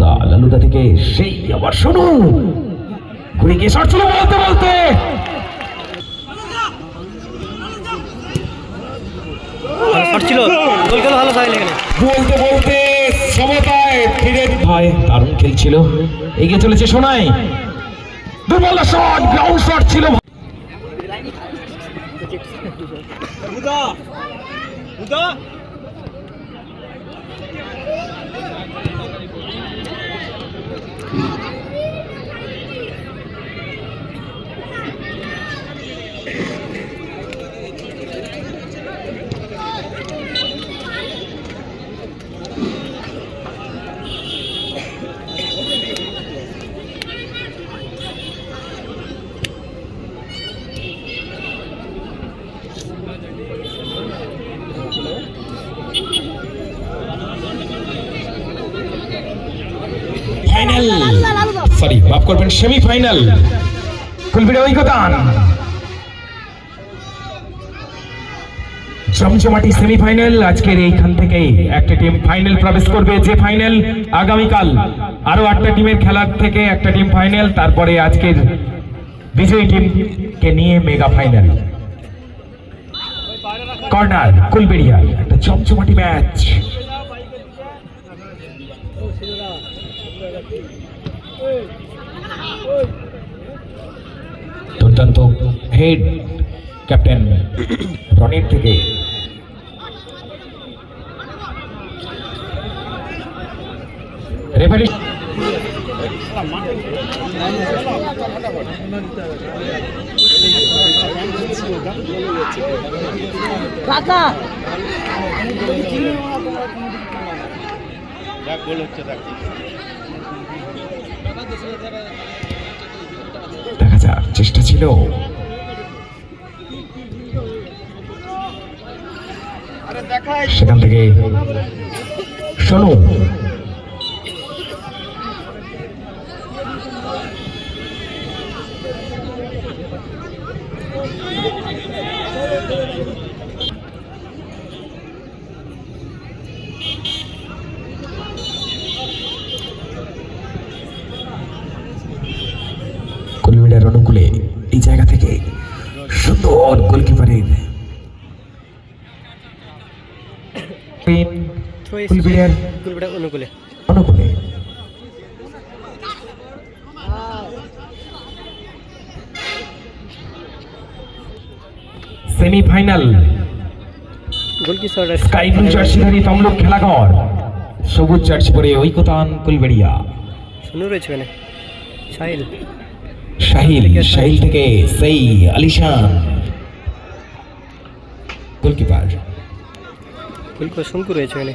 লালুদা লালুদা থেকে সেই আবার শোনো। ঘুরে গিয়ে শট ছিল বলতে বলতে। ভালো ছিল ভালো বলতে বলতে সমতায় ফিরে ভাই দারুণ খেলছিল। এগিয়ে চলেছে সোনাই। দুর্বল শট গ্রাউন্ড শট ছিল। সরি মাফ করবেন সেমিফাইনাল ফুলবিড়ে ঐকতান জমজমাটি সেমিফাইনাল আজকের এইখান থেকে একটা টিম ফাইনাল প্রবেশ করবে, যে ফাইনাল আগামীকাল আরও আটটা টিমের খেলার থেকে একটা টিম ফাইনাল তারপরে আজকের বিজয়ী টিমকে নিয়ে মেগা ফাইনাল কর্নার কুলবেড়িয়া, একটা জমজমাটি ম্যাচ দুর্দান্ত হেড ক্যাপ্টেন রনির থেকে। রেফারি কাকা! দেখা যাক চেষ্টা ছিল। সেখান থেকে শোনো কলমিডার অনুকূলে এই জায়গা থেকে সুন্দর গোলকিপারের কুলবিড়িয়ার কুলবেটা অনুকূলে। অনুকূলে সেমিফাইনাল। স্কাই ব্লু জার্সিধারী তমলুক খেলাঘর। সবুজ জার্সি পরে ঐকতান কুলবেড়িয়া। শুনু রয়েছে এখানে। সাহিল শাহিল শাহিল থেকে সেই আলিশান। গোলকিপার। গোল শঙ্কু রয়েছে এখানে।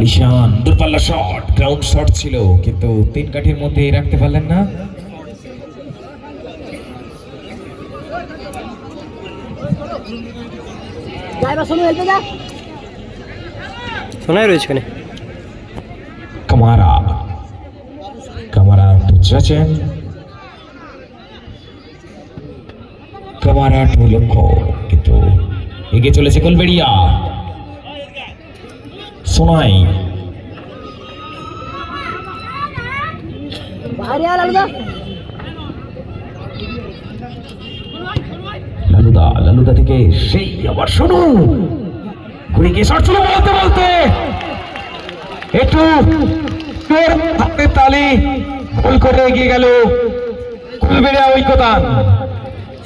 আলিশান দূরপাল্লা শট গ্রাউন্ড শট ছিল। কিন্তু তিন কাঠির মধ্যে রাখতে পারলেন না। ড্রাইভার শুনে হেলতে যা। শোনাই রয়েছে এখানে। কামারা। কামারা বুঝেছেন কামারা টু লক্ষ কিন্তু এগিয়ে চলেছে কলবেড়িয়া। বাইরে লালুদা লালুদা থেকে সেই আবার শোনো। ঘুরে গিয়ে বলতে বলতে। একটু জোর হাতে তালি গোল করে এগিয়ে গেল। কুলবেড়িয়া ঐকতান।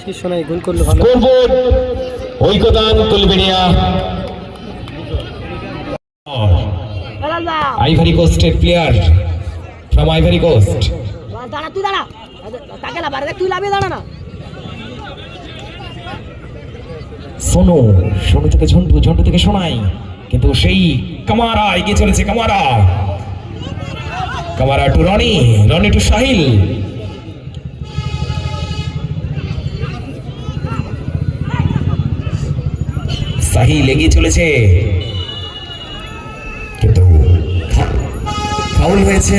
সে শোনাই গোল করল ভালো। ঐকতান কুলবেড়িয়া আইভারি কোস্টের প্লেয়ার ফ্রম আইভারি কোস্ট দাঁড়া তুই দাঁড়া। তাকে তুই লাভিয়ে দাঁড়া না। সোনু সোনু থেকে ঝন্টু ঝন্টু থেকে শোনাই। কিন্তু সেই কামারা এগিয়ে চলেছে Kamara. Kamara to Rony Rony to Sahil Sahil এগিয়ে চলেছে। ফাউল হয়েছে।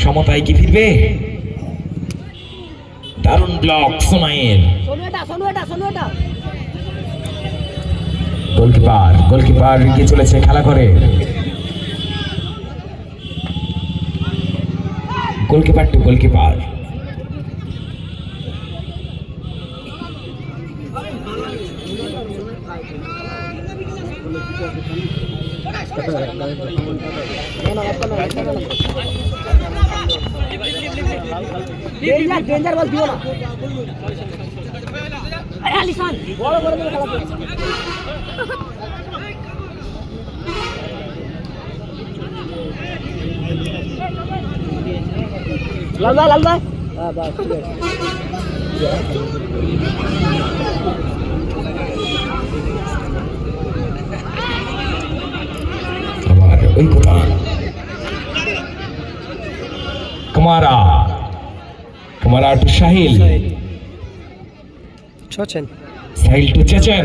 সমতায় কি ফিরবে? দারুণ ব্লক সোনাইয়ের। গোলকিপার গোলকিপার এগিয়ে চলেছে খেলা করে goalkeeper to goalkeeper. Danger danger ball দিও না আরে আলিশান বড় বড় করে খেলা করছে লাল ভাই লাল ভাই হ্যাঁ বাস ঠিক আছে কোথা কুমারা কুমারা টু সাহিল ছছেন সাহিল টু চেচেন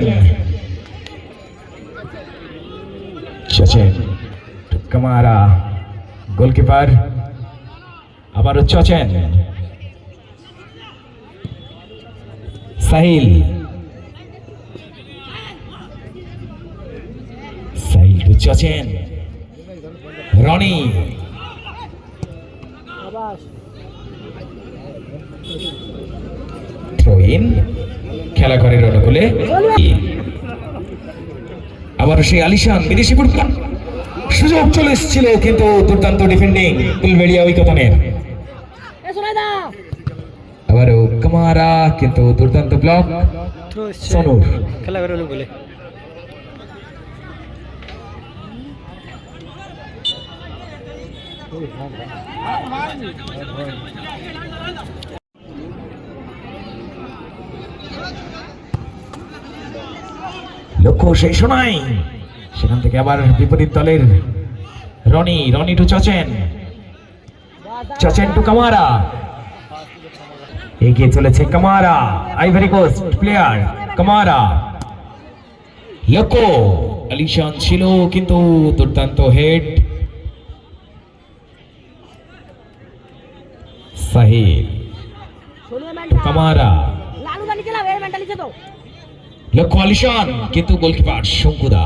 চেচেন টু কুমারা গোলকিপার আবারও চচেন সাহিল সাহিল টু চচেন রনি। খেলা করে রণকুলে আবার সেই আলিশান বিদেশি ফুটবল। সুযোগ চলে এসেছিল কিন্তু দুর্দান্ত ডিফেন্ডিং ফুলবেড়িয়া উইকতনের আবারও কামারা কিন্তু দুর্দান্ত ব্লক সনুর। খেলা করে হলো লক্ষ্য সেই শোনাই সেখান থেকে আবার বিপরীত দলের রনি রনি টু চচেন। চচেন টু কামারা। এগিয়ে চলেছে Kamara Ivory Coast player Kamara. লক্ষ্য, আলিশান ছিল কিন্তু দুর্দান্ত হেড সাহিল কামারা। লক্ষ্য আলিশান কিন্তু গোলকিপার শঙ্কুদা।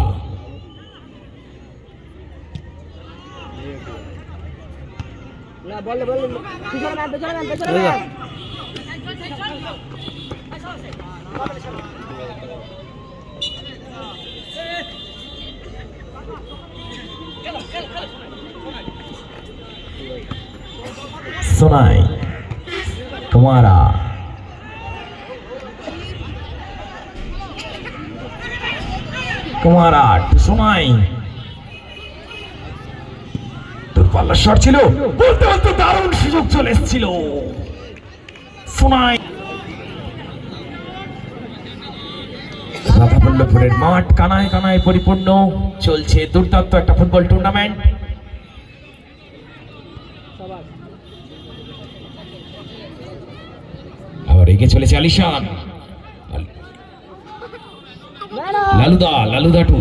না বল বল পিছনে ম্যান পিছনে ম্যান পিছনে ওই যা। Man Sonai Kamara Kamara to Sonai দূরপাল্লা shot ছিল। বলতে বলতে দারুণ সুযোগ চলে এসেছিল। সোনাই। মাঠ কানায় কানায় পরিপূর্ণ। চলছে দুর্দান্ত একটা ফুটবল টুর্নামেন্ট এগিয়ে চলেছে আলিশান। লালুদা লালুদা টু।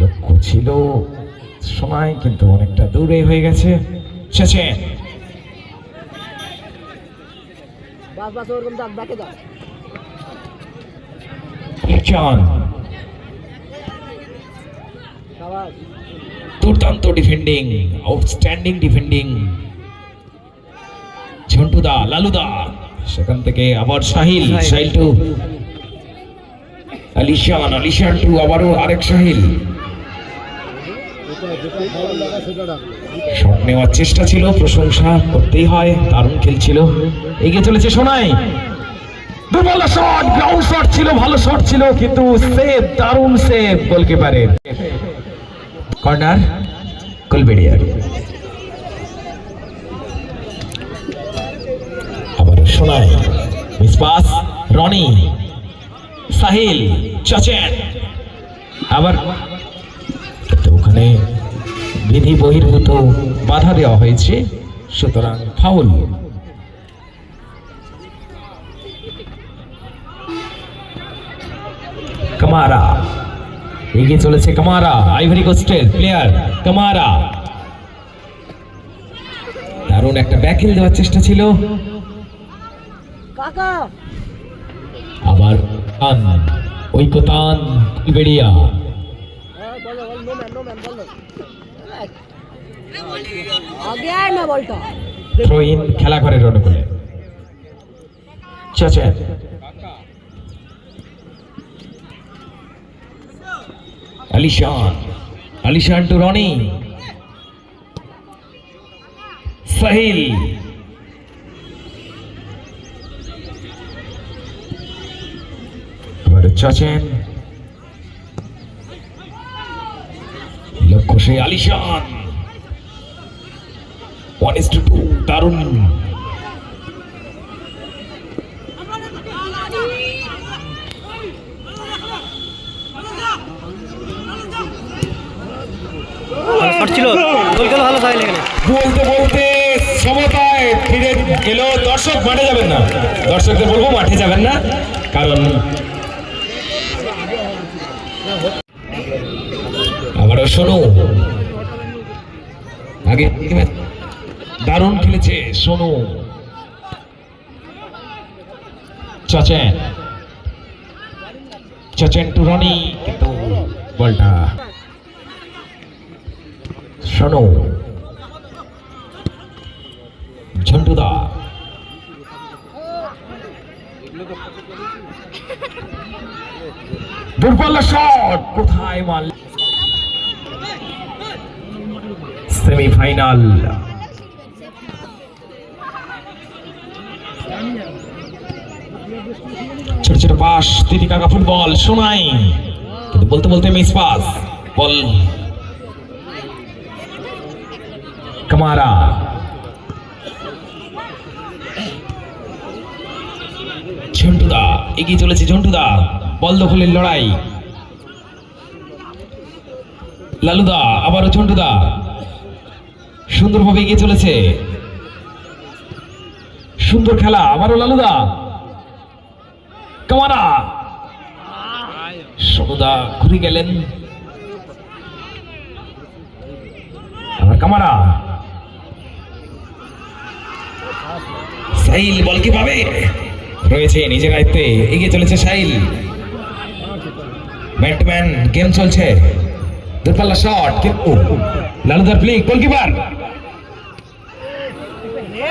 লক্ষ্য ছিল সময়, কিন্তু অনেকটা দূরে হয়ে গেছে। সবাই দুর্দান্ত ডিফেন্ডিং আউটস্ট্যান্ডিং ডিফেন্ডিং ঝন্টুদা লালুদা। সেখান থেকে আবার সাহিল সাহিল। টু আলিশান আলিশান টু আবারও আরেক সাহিল। শট নেওয়ার চেষ্টা ছিল প্রশংসা করতেই হয় দারুণ খেলছিল এগিয়ে চলেছে সোনাই। দুর্বল শট গ্রাউন্ড শট ছিল ভালো শট ছিল কিন্তু সেভ দারুণ সেভ গোলকিপারের। কর্নার কুলবেড়িয়ার আবার সোনাই রনি, সাহিল, চাচেন। আবার ওখানে বিধি বহির্ভূত বাধা দেওয়া হয়েছে, সুতরাং ফাউল। কামারা, এগিয়ে চলেছে কামারা আইভরি কোস্টের প্লেয়ার কামারা। দারুণ একটা ব্যাকিল দেওয়ার চেষ্টা ছিল। আবার ঐকতান বেরিয়া হ্যাঁ, খেলা করে রণকুলে চাচা আলিশান আলিশান টু রনি। সাহিল। এবার চাচেন লক্ষ্য সেই Alishan. One is two two দারুণ। ছিল। ভালো এখানে। বলতে বলতে সমতায় ফিরে এলো দর্শক মাঠে যাবেন না। দর্শকদের বলব মাঠে যাবেন না কারণ আবারও শোনো। আগে দারুণ খেলেছে, শোনো। চাচেন। চাচেন টু রনি কিন্তু বলটা। শোনো। ঝন্টুদা দুর্বল শট কোথায় মাল সেমিফাইনাল ফুটবল শোনাই বলতে বলতে বল। কামারা। ঝন্টুদা, এগিয়ে চলেছে ঝন্টুদা, বল দখলের লড়াই। লালুদা, আবারও ঝন্টুদা। সুন্দরভাবে এগিয়ে চলেছে। সুন্দর খেলা, আবারও লালুদা। কামারা। সোনুদা ঘুরে গেলেন। আবার কামারা। সাইল বল কি পাবে? রয়েছে নিজের আয়ত্তে এগিয়ে চলেছে সাইল ব্যাটম্যান গেম চলছে। দূরপাল্লা শট লালুদার ফ্লিক গোলকিপার এ ধরে নেবে না শঙ্কুদা মানে হাত লাগাচ্ছে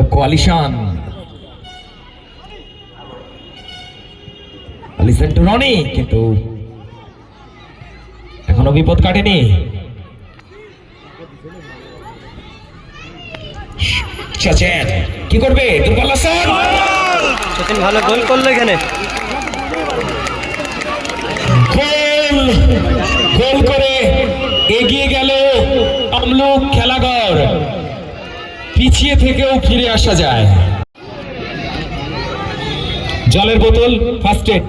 লক্ষ্য আলিশান আলিশান টু রনি কিন্তু এখনও বিপদ কাটেনি। চাচেন কি করবে? দুর্বল হাসান। সচিন ভালো গোল করল এখানে। গোল গোল করে এগিয়ে গেল আমলুক খেলাঘর। পিছিয়ে থেকেও ফিরে আসা যায়। জলের বোতল ফার্স্ট এড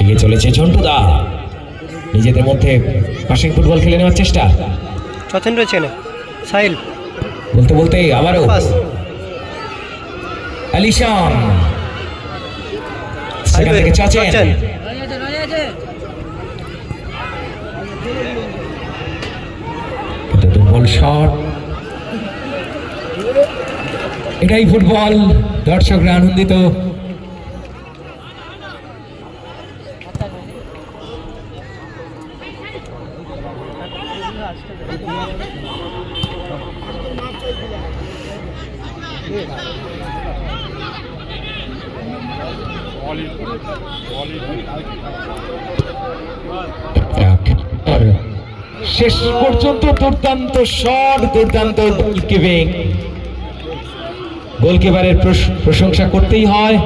এগিয়ে চলেছে ঝন্টুদা। নিজেদের মধ্যে পাশিং ফুটবল খেলে নেওয়ার চেষ্টা। সচিন রয়েছে এখানে সাহিল। বলতে বলতে আবারও আলিশান। সেখান থেকে চাচেন। কিন্তু দুর্বল শট এটাই ফুটবল দর্শকরা আনন্দিত। আর শেষ পর্যন্ত দুর্দান্ত শট দুর্দান্ত গোলকিপিং গোলকিপারের প্রশংসা করতেই হয়।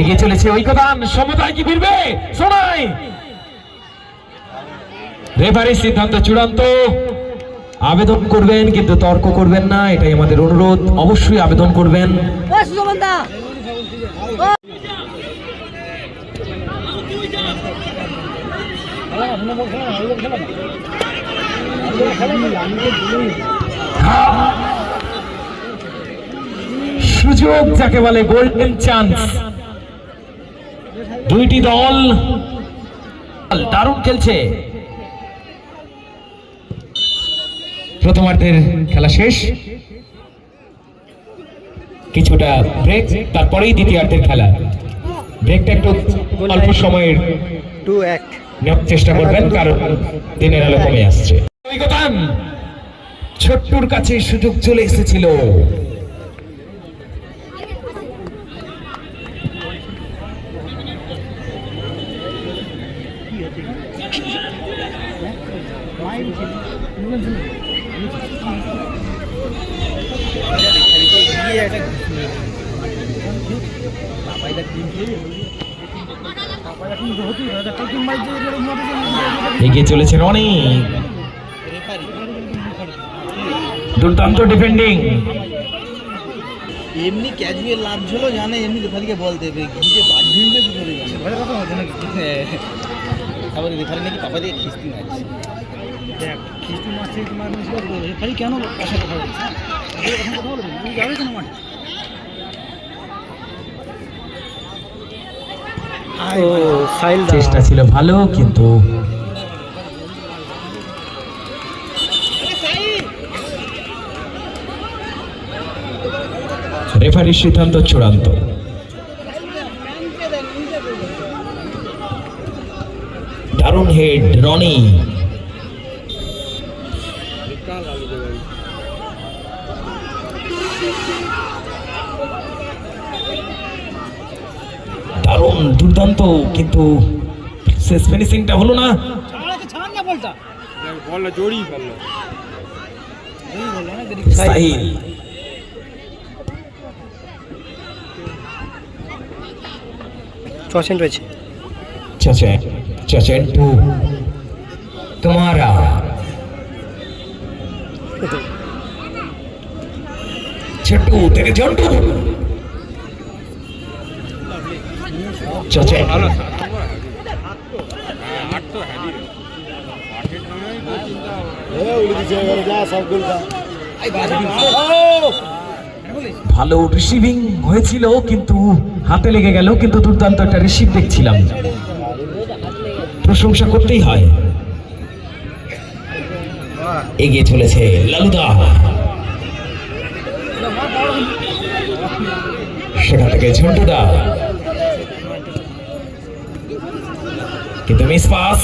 এগিয়ে চলেছে ঐক্যদান সমতায় কি ফিরবে? শোনাই। রেফারির সিদ্ধান্ত চূড়ান্ত। আবেদন করবেন কিন্তু তর্ক করবেন না এটাই আমাদের অনুরোধ। অবশ্যই আবেদন করবেন। সুযোগ যাকে বলে গোল্ডেন চান্স দুইটি দল দারুণ খেলছে। প্রথমার্ধের খেলা শেষ। কিছুটা ব্রেক তারপরেই দ্বিতীয়ার্ধের খেলা। ব্রেকটা একটু অল্প সময়ের টু এক নেওয়ার চেষ্টা করবেন কারণ দিনের আলো কমে আসছে। ছোট্টুর কাছে সুযোগ চলে এসেছিল। এগিয়ে চলেছেন অনেক। দুর্দান্ত ডিফেন্ডিং এমনি ক্যাজুয়াল লাভ ছিল জানে এমনি রেফারিকে বল দেবে। ঘিচে বাধ্য হইলে কি করে জানে? কথা হচ্ছে নাকি? তারপরে রেফারি নাকি পাপা দিয়ে খিস্তি মারছে। দেখ খিস্তি মারছে তোমার রেফারি কেন কথা বলছে কথা বলবে তুমি যাবে কেন মাঠে? চেষ্টা ছিল ভালো কিন্তু রেফারির সিদ্ধান্ত চূড়ান্ত। দারুণ হেড রনি দারুণ দুর্দান্ত কিন্তু শেষ ফিনিশিংটা হলো না। সাহিল। রয়েছে টু। তোমারা। ছোট্টু থেকে জন্টু চাচা। ভালো রিসিভিং হয়েছিল, কিন্তু হাতে লেগে গেল, কিন্তু দুর্দান্ত একটা রিসিভ দেখছিলাম। প্রশংসা করতেই হয়। এগিয়ে চলেছে লালুদা। সেখান থেকে ঝন্টুদা। কিন্তু মিস পাস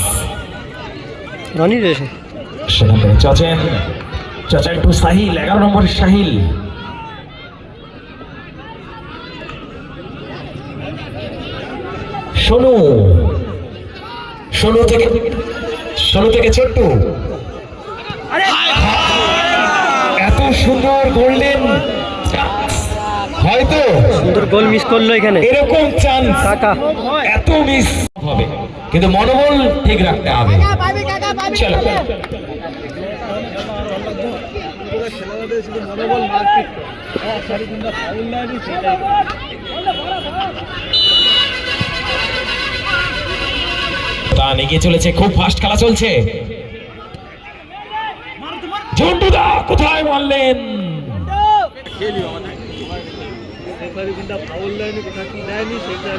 রনি রয়েছে সেখান থেকে চচেন চচেন টু সাহিল এগারো নম্বরের সাহিল। সোনু সোনু থেকে সোনু থেকে ছোট্টু। এত সুন্দর গোল্ডেন হয়তো সুন্দর গোল মিস করল এখানে। এরকম চান্স কাকা। এত মিস হবে। কিন্তু মনোবল ঠিক রাখতে হবে। চলো। তান এগিয়ে চলেছে খুব ফাস্ট খেলা চলছে। ঝন্টুদা কোথায় মারলেন?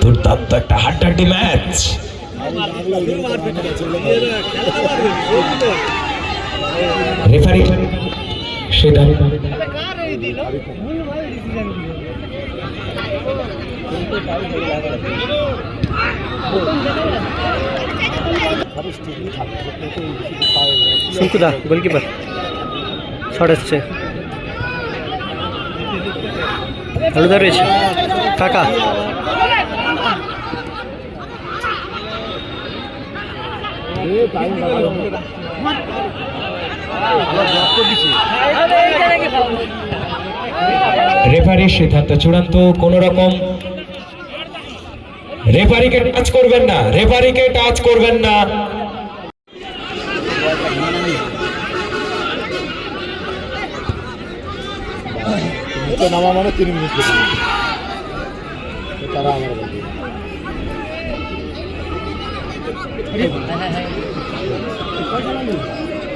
দুর্দান্ত ম্যাচ। রেফারি সেটা। শঙ্কুদা গোলকিপার। শট এসছে। আলুদা রয়েছে। কাকা রেফারির সিদ্ধান্ত চূড়ান্ত, কোন রকম রেফারিকে টাচ করবেন না, রেফারিকে টাচ করবেন না। নামা মানে তিন মিনিট লেগে যাবে। তো তারা আমার বলবে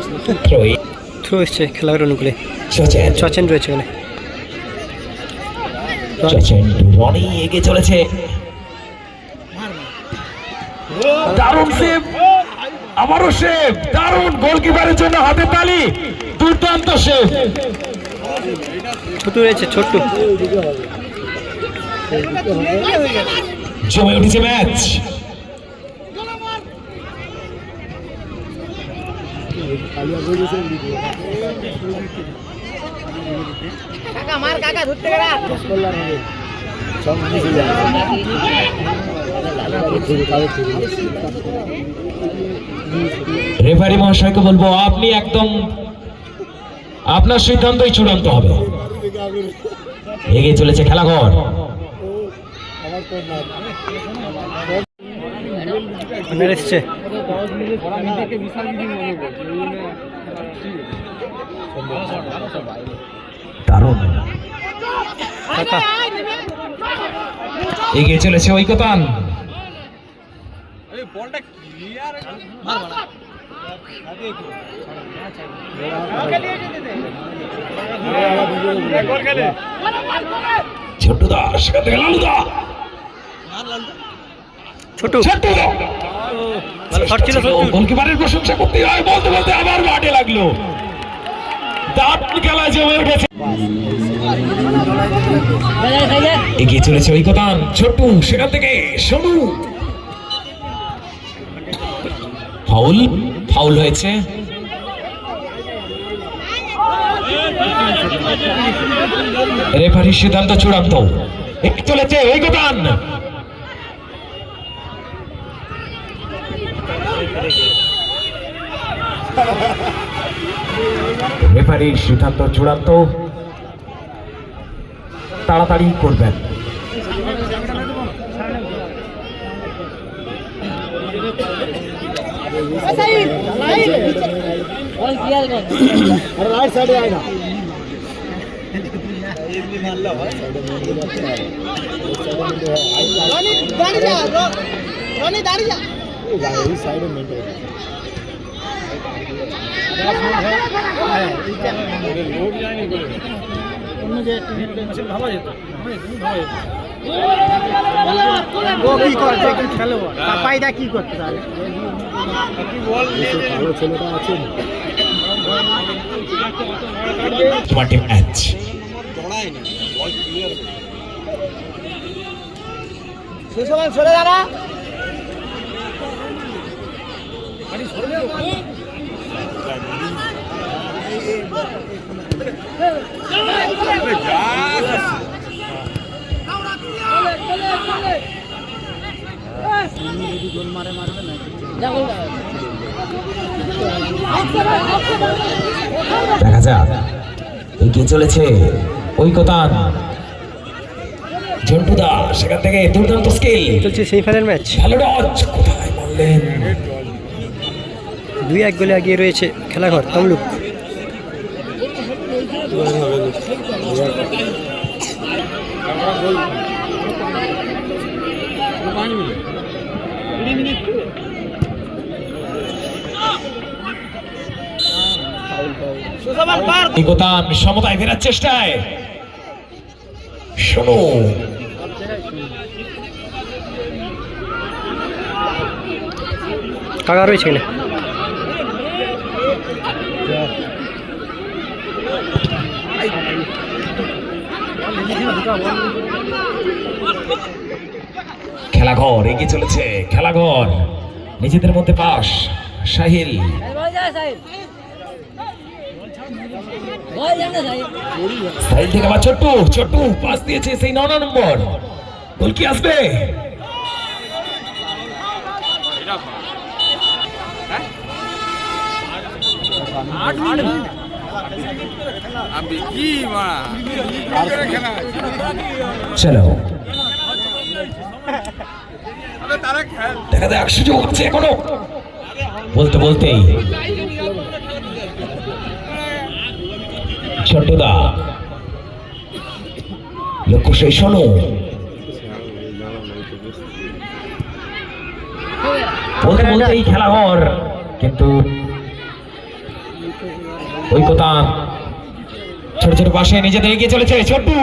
থ্রোই থ্রো এসছে খেলার অনুকূলে। সচেন রয়েছে এখানে। রনি এগিয়ে চলেছে। দারুণ সেভ আবারও সেভ দারুণ গোলকিপারের জন্য হাতে তালি। দুর্দান্ত সেভ রয়েছে ছোট্টু। জমে উঠেছে ম্যাচ রেফারি মহাশয়কে বলব আপনি একদম আপনার সিদ্ধান্তই চূড়ান্ত হবে। এগিয়ে চলেছে খেলাঘর। এসছে? দারুণ। এগিয়ে চলেছে ঐকতান। ছোট্ট দাস লালু দা। ছোটু। ছোট্ট ছোট্টু গোলকিপারের প্রশংসা এগিয়ে চলেছে ঐকতান, ছোট্টু সেখান থেকে ফাউল ফাউল হয়েছে। রেফারির সিদ্ধান্ত চূড়ান্ত। চলেছে রেফারির সিদ্ধান্ত চূড়ান্ত। তাড়াতাড়ি করবেন। বল যা যা এই সাইডে পাপাইদা কি করতে তাহলে ছেলেটা আছে টোয়েন্টি ম্যাচ সুষমান সরে দাঁড়া। দেখা যাক। এগিয়ে চলেছে ঐকতান ঝন্টু দা সেখান থেকে দুর্দান্ত স্কিল। চলছে সেমিফাইনাল ম্যাচ ভালো ডচ কোথায় মারলেন দুই এক গোলে এগিয়ে রয়েছে খেলাঘর তমলুক। সমতায় ফেরার চেষ্টায়। শোনো। কাকা রয়েছে এখানে খেলাঘর, এগিয়ে চলেছে খেলাঘর। নিজেদের মধ্যে পাস সাহিল সাহিল থেকে আবার ছোট্টু ছোট্টু, পাস দিয়েছে সেই ন নম্বর। গোল কি আসবে? চলো। দেখা যাক সুযোগ হচ্ছে এখনও। বলতে বলতেই ছোট্টদা লক্ষ্য সেই শোনো বলতে বলতেই খেলা হর কিন্তু ওই কথা ছোট ছোট পাশে নিজেদের এগিয়ে চলেছে ছোট্টু।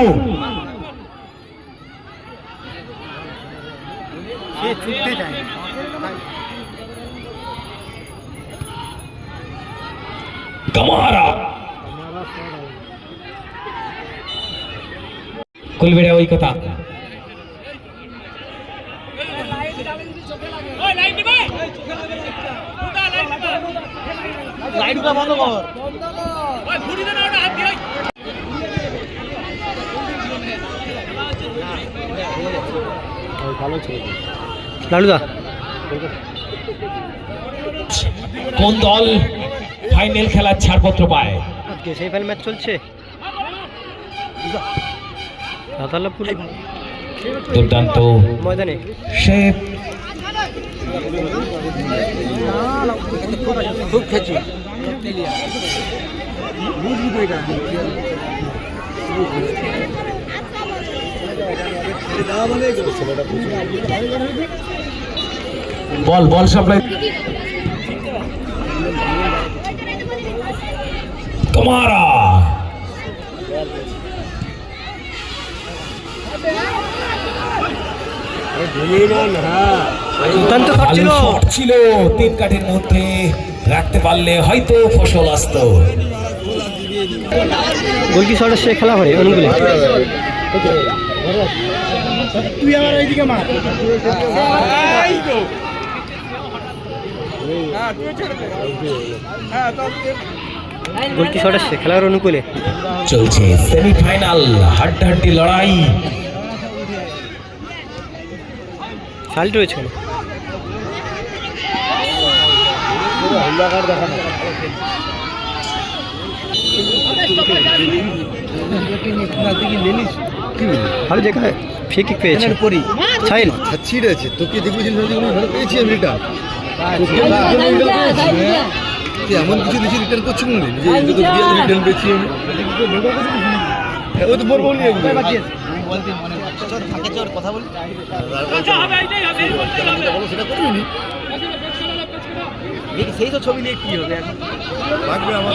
কামারা কুলবেড়া ওই কথা। লাইটটা বন্ধ কর ভালো ছেলে লালুদা। কোন দল ফাইনাল খেলার ছাড়পত্র পায়? আজকে সেই ফাইনাল ম্যাচ চলছে। রাতাল্লাপুর দুর্দান্ত। ময়দানে। সে খুব খেয়েছি বল বল সাপ্লাই। তোমারা। ছিল। তিন কাঠের মধ্যে রাখতে পারলে হয়তো ফসল আসতো। গোলকি শটের সে খেলা হয় অনুগুলে। তুই আমার এইদিকে মার। গোলকি শটের সে খেলার অনুকূলে। চলছে সেমিফাইনাল হাড্ডাহাড্ডি লড়াই। শাল্ট রয়েছে দেখানো ভালো জায়গায় ফ্রি কিক পেয়েছে। সাহিল ছিঁড়েছে তোকে দেখেছিল ভালো পেয়েছি আমি এটা। তুই এমন কিছু দিয়েছি রিটার্ন করছি মনে যে রিটার্ন পেয়েছি আমি। ও তো বলব নি মনে কথা বলি। সেটা করবি দেখি সেই তো ছবি নিয়ে কি হবে এখন লাগবে আমার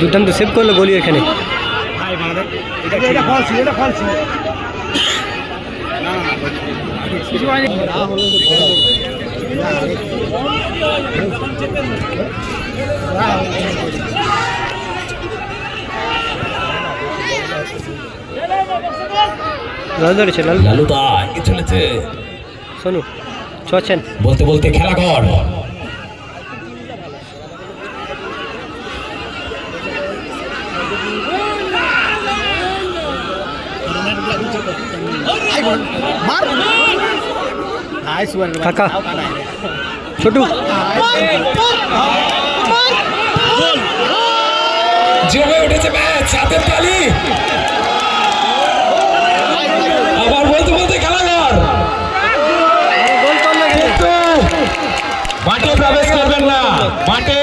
দুর্দান্ত সেভ করল গোলি এখানে লাল ধরেছে লাল লালুদা এগিয়ে চলেছে সোনু ছছেন বলতে বলতে খেলা কর। কাকা ছোটু। জমে উঠেছে ম্যাচ হাতের তালি। মাঠে প্রবেশ করবেন না। মাঠে